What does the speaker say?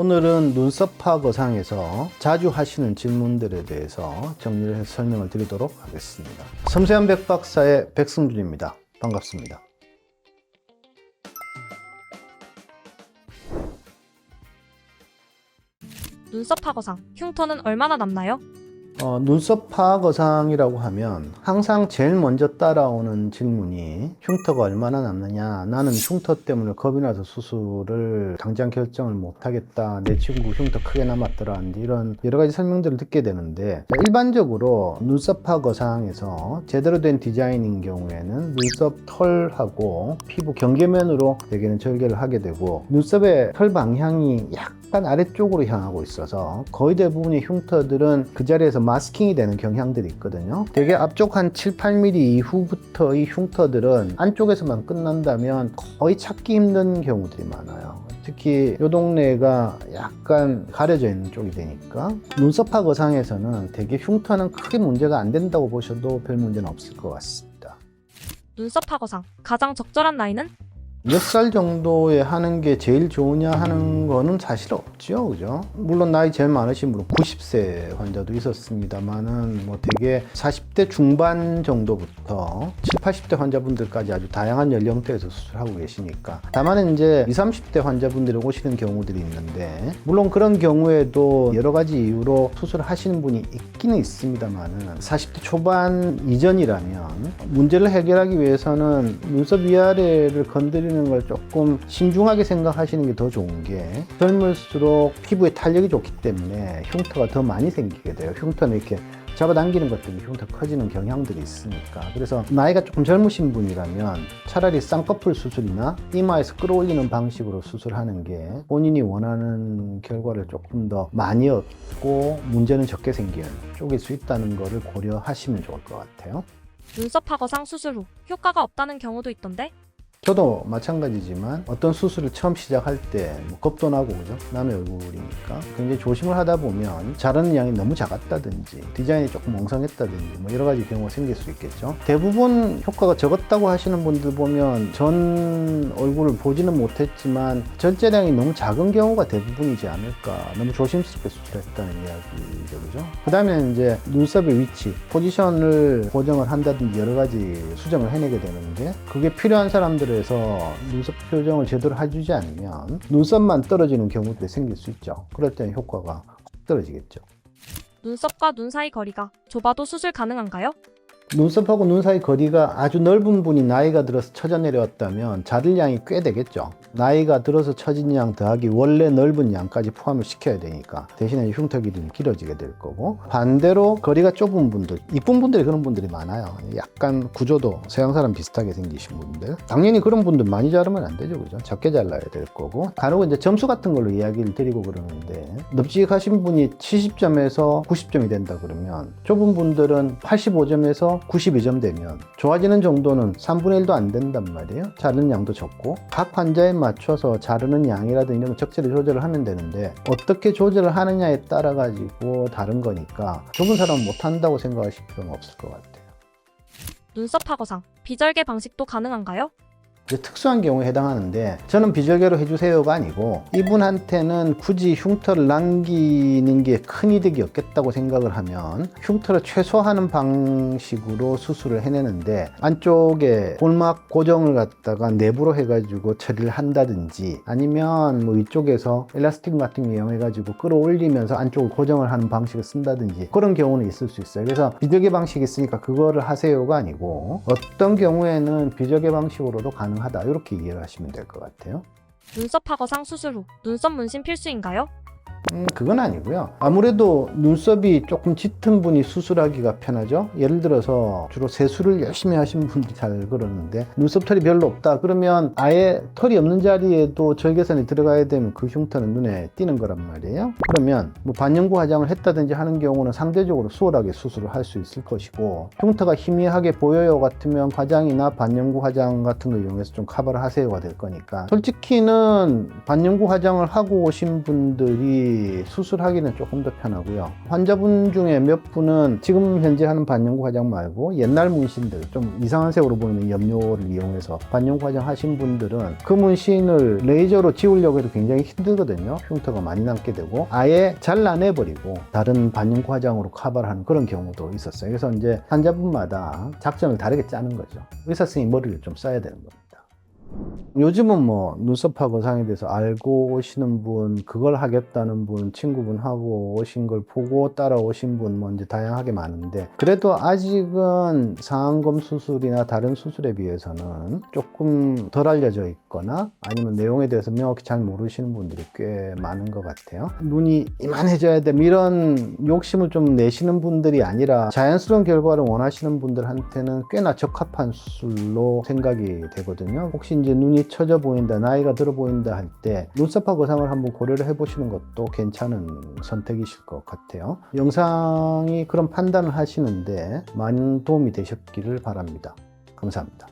오늘은 눈썹파 거상에서 자주 하시는 질문들에 대해서 정리를 해서 설명을 드리도록 하겠습니다. 섬세한 백박사의 백승준입니다. 반갑습니다. 눈썹 파거상 흉터는 얼마나 남나요? 어, 눈썹 파악 어상이라고 하면 항상 제일 먼저 따라오는 질문이 흉터가 얼마나 남느냐 나는 흉터 때문에 겁이 나서 수술을 당장 결정을 못하겠다 내 친구 흉터 크게 남았더라 이런 여러 가지 설명들을 듣게 되는데 자, 일반적으로 눈썹 파악 어상에서 제대로 된 디자인인 경우에는 눈썹 털하고 피부 경계면으로 대개는 절개를 하게 되고 눈썹의 털 방향이 약 간 아래쪽으로 향하고 있어서 거의 대부분의 흉터들은 그 자리에서 마스킹이 되는 경향들이 있거든요. 되게 앞쪽 한 7, 8mm 이후부터의 흉터들은 안쪽에서만 끝난다면 거의 찾기 힘든 경우들이 많아요. 특히 이 동네가 약간 가려져 있는 쪽이 되니까 눈썹파 거상에서는 되게 흉터는 크게 문제가 안 된다고 보셔도 별 문제는 없을 것 같습니다. 눈썹 파거상 가장 적절한 나이는 몇 살 정도에 하는 게 제일 좋으냐 하는 거는 사실 없죠. 그죠? 물론 나이 제일 많으신 분은 90세 환자도 있었습니다만은 뭐 되게 40대 중반 정도부터 7, 80대 환자분들까지 아주 다양한 연령대에서 수술하고 계시니까. 다만 이제 20, 30대 환자분들이 오시는 경우들이 있는데 물론 그런 경우에도 여러 가지 이유로 수술을 하시는 분이 있기는 있습니다만은 40대 초반 이전이라면 문제를 해결하기 위해서는 눈썹 위아래를 건드리 는 걸 조금 신중하게 생각하시는 게 더 좋은 게 젊을수록 피부에 탄력이 좋기 때문에 흉터가 더 많이 생기게 돼요. 흉터는 이렇게 잡아당기는 것 때문에 흉터 커지는 경향들이 있으니까 그래서 나이가 조금 젊으신 분이라면 차라리 쌍꺼풀 수술이나 이마에서 끌어올리는 방식으로 수술하는 게 본인이 원하는 결과를 조금 더 많이 얻고 문제는 적게 생기는 쪽일 수 있다는 것을 고려하시면 좋을 것 같아요. 눈썹 파거상 수술 후 효과가 없다는 경우도 있던데 저도 마찬가지지만 어떤 수술을 처음 시작할 때 뭐 겁도 나고 그죠? 남의 얼굴이니까 굉장히 조심을 하다 보면 자르는 양이 너무 작았다든지 디자인이 조금 엉성했다든지 뭐 여러 가지 경우가 생길 수 있겠죠. 대부분 효과가 적었다고 하시는 분들 보면 전 얼굴을 보지는 못했지만 전체량이 너무 작은 경우가 대부분이지 않을까. 너무 조심스럽게 수술했다는 이야기죠. 그죠? 그 다음에 이제 눈썹의 위치 포지션을 고정을 한다든지 여러 가지 수정을 해내게 되는데 그게 필요한 사람들 에서 눈썹 표정을 제대로 해주지 않으면 눈썹만 떨어지는 경우들이 생길 수 있죠. 그럴 때는 효과가 확 떨어지겠죠. 눈썹과 눈 사이 거리가 좁아도 수술 가능한가요? 눈썹하고 눈 사이 거리가 아주 넓은 분이 나이가 들어서 처져 내려왔다면 자를 양이 꽤 되겠죠. 나이가 들어서 처진 양 더하기 원래 넓은 양까지 포함을 시켜야 되니까 대신에 흉터 길이는 길어지게 될 거고 반대로 거리가 좁은 분들 이쁜 분들이 그런 분들이 많아요. 약간 구조도 서양 사람 비슷하게 생기신 분들 당연히 그런 분들 많이 자르면 안 되죠, 그죠? 적게 잘라야 될 거고 간혹 이제 점수 같은 걸로 이야기를 드리고 그러는데 넙직하신 분이 70점에서 90점이 된다 그러면 좁은 분들은 85점에서 92점 되면 좋아지는 정도는 3분의 1도 안 된단 말이에요. 자르는 양도 적고 각 환자에 맞춰서 자르는 양이라든지 이런 거 적절히 조절을 하면 되는데 어떻게 조절을 하느냐에 따라 가지고 다른 거니까 좁은 사람은 못 한다고 생각하실 필요는 없을 것 같아요. 눈썹 파거상 비절개 방식도 가능한가요? 특수한 경우에 해당하는데 저는 비절개로 해주세요가 아니고 이분한테는 굳이 흉터를 남기는 게 큰 이득이 없겠다고 생각을 하면 흉터를 최소화하는 방식으로 수술을 해내는데 안쪽에 골막 고정을 갖다가 내부로 해가지고 처리를 한다든지 아니면 뭐 이쪽에서 엘라스틱 같은 거 이용해가지고 끌어올리면서 안쪽을 고정을 하는 방식을 쓴다든지 그런 경우는 있을 수 있어요. 그래서 비절개 방식이 있으니까 그거를 하세요가 아니고 어떤 경우에는 비절개 방식으로도 가능 하다 이렇게 이해를 하시면 될 것 같아요. 눈썹 파거상 수술 후 눈썹 문신 필수인가요? 음, 그건 아니고요. 아무래도 눈썹이 조금 짙은 분이 수술하기가 편하죠. 예를 들어서 주로 세수를 열심히 하시는 분들이 잘 그러는데 눈썹 털이 별로 없다. 그러면 아예 털이 없는 자리에도 절개선이 들어가야 되면 그 흉터는 눈에 띄는 거란 말이에요. 그러면 뭐 반영구 화장을 했다든지 하는 경우는 상대적으로 수월하게 수술을 할 수 있을 것이고 흉터가 희미하게 보여요 같으면 화장이나 반영구 화장 같은 걸 이용해서 좀 커버를 하세요가 될 거니까 솔직히는 반영구 화장을 하고 오신 분들이 수술하기는 조금 더 편하고요. 환자분 중에 몇 분은 지금 현재 하는 반영구 화장 말고 옛날 문신들 좀 이상한 색으로 보이는 염료를 이용해서 반영구 화장 하신 분들은 그 문신을 레이저로 지우려고 해도 굉장히 힘들거든요. 흉터가 많이 남게 되고 아예 잘라내버리고 다른 반영구 화장으로 커버를 하는 그런 경우도 있었어요. 그래서 이제 환자분마다 작전을 다르게 짜는 거죠. 의사 선생님 머리를 좀 써야 되는 겁니다. 요즘은 뭐 눈썹 하고 거상에 대해서 알고 오시는 분, 그걸 하겠다는 분, 친구분 하고 오신 걸 보고 따라오신 분, 뭐 이제 다양하게 많은데, 그래도 아직은 상안검 수술이나 다른 수술에 비해서는 조금 덜 알려져 있거나 아니면 내용에 대해서 명확히 잘 모르시는 분들이 꽤 많은 것 같아요. 눈이 이만해져야 돼. 이런 욕심을 좀 내시는 분들이 아니라 자연스러운 결과를 원하시는 분들한테는 꽤나 적합한 수술로 생각이 되거든요. 혹시 이제 눈이 처져 보인다, 나이가 들어 보인다 할 때 눈썹하고 거상을 한번 고려를 해보시는 것도 괜찮은 선택이실 것 같아요. 영상이 그런 판단을 하시는데 많은 도움이 되셨기를 바랍니다. 감사합니다.